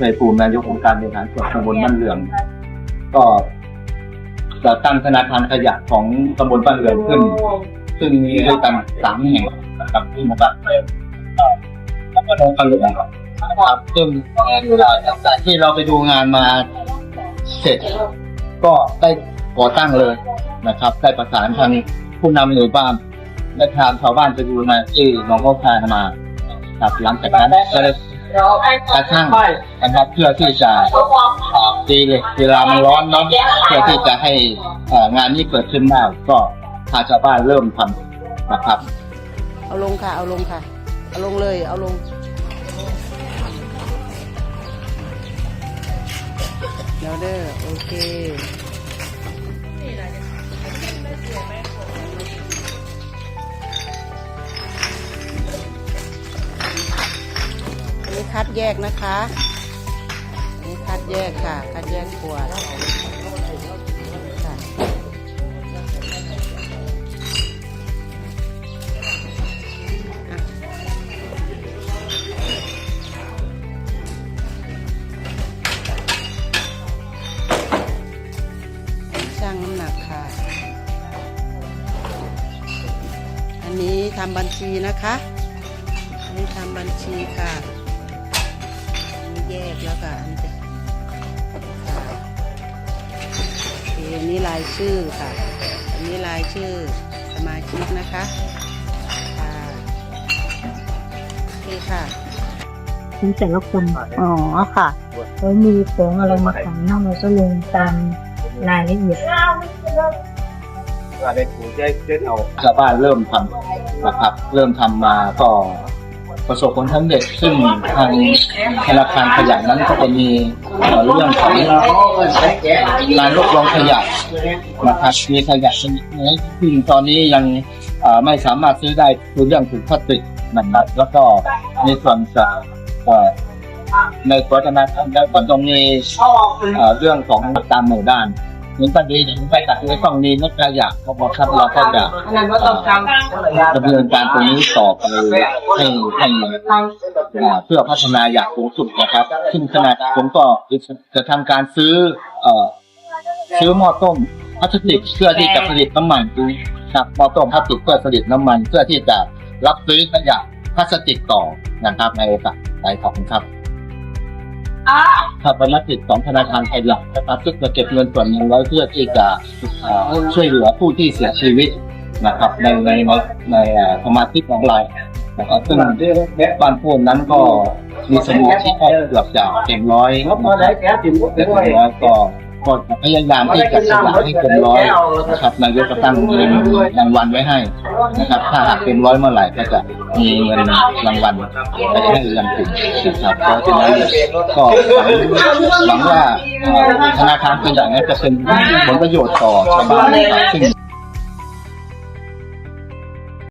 ในภูมินายกองค์การบริหารส่วนตำบลบ้านเหลือง ก็จะตั้งธนาคารขยะของตำบลบ้านเหลืองขึ้น ซึ่งมีด้วยกันสามแห่งนะครับที่มาตั้งแล้วก็ลงกันเลยนะครับซึ่งที่เราไปดูงานมาเสร็จ ก็ได้ก่อตั้งเลยนะครับ ได้ประสานทางผู้นำหมู่บ้านและทางชาวบ้านไปดูมาที่หนองพ่อพามาครับหลังจากนั้นก็ได้ กระทั่งนะครับเพื่อที่จะดีเลยเวลามันร้อนเนาะเพื่อที่จะให้งานนี้เกิดขึ้นได้ก็พาชาวบ้านเริ่มทำนะครับ เอาลงค่ะ เอาลงค่ะ เอาลงเลย เอาลงเดี๋ยวเด้อโอเค คัดแยกนะคะอันนี้คัดแยกค่ะ คัดแยกขวดค่ะช่างน้ำหนักค่ะ อันนี้ทำบัญชีนะคะอันนี้ทำบัญชีค่ะ กแล้วค่ะอันนี้จะค่ะโอเคอันนี้รายชื่อค่ะ อันนี้รายชื่อสมาชิกนะคะค่ะโอเคค่ะของแต่ละคนอ๋อค่ะแล้วมีของอะไรมาขายนั่งเราก็ลงตามรายละเอียดชาวบ้านเริ่มทำนะครับ เริ่มทำมาก็ ประสบผลสำเร็จซึ่งทางธนาคารขยะนั้นก็จะมีเรื่องของการรวบรวมขยะนะครับมีขยะชนิดนี้ซึ่งตอนนี้ยังไม่สามารถซื้อได้คือเรื่องถุงพลาสติกนะครับแล้วก็ในส่วนจากเอ่อในตัวธนาคารแล้วก็ตรงนี้เรื่องของตามหมู่ด้าน หมือนกันดีอย่างไปตัดในต้องมีนักขยะเขาบอกครับเราก็จะดำเนินการตรงนี้ต่อไปให้ให้อ่าเพื่อพัฒนาอย่างสูงสุดนะครับ ซึ่งขณะผมก็จะทำการซื้อเอ่อซื้อหม้อต้มพลาสติกเพื่อที่จะผลิตน้ำมันครับหม้อต้มพลาสติกเพื่อผลิตน้ำมัน เพื่อที่จะรับซื้อขยะพลาสติกต่อนะครับในโอกาสใดของครับ ถ้าเป็นนักติดของธนาคารไทยหลักนะครับซึ่งจะเก็บเงินส่วนหนึ่งไว้เพื่อที่จะเอ่อช่วยเหลือผู้ที่เสียชีวิตนะครับในในในในเอ่อสมาชิกของเรานะครับซึ่งบ้านพูนนั้นก็มีสมุชิกเกือบจะเต็มร้อยนะครับเต็มร้อยก็ ก็พยายามที่จะขยายให้เป็นร้อยนะครับนายกก็ตั้งเงินรางวัลไว้ให้นะครับ ถ้าหากเป็นร้อยเมื่อไหร่ก็จะมีเงินรางวัลไปให้เงินถึงนะครับเพราะฉะนั้นก็หวังว่าธนาคารเป็นอย่างนี้จะเป็นผลประโยชน์ต่อชาวบ้านนะครับซึ่ง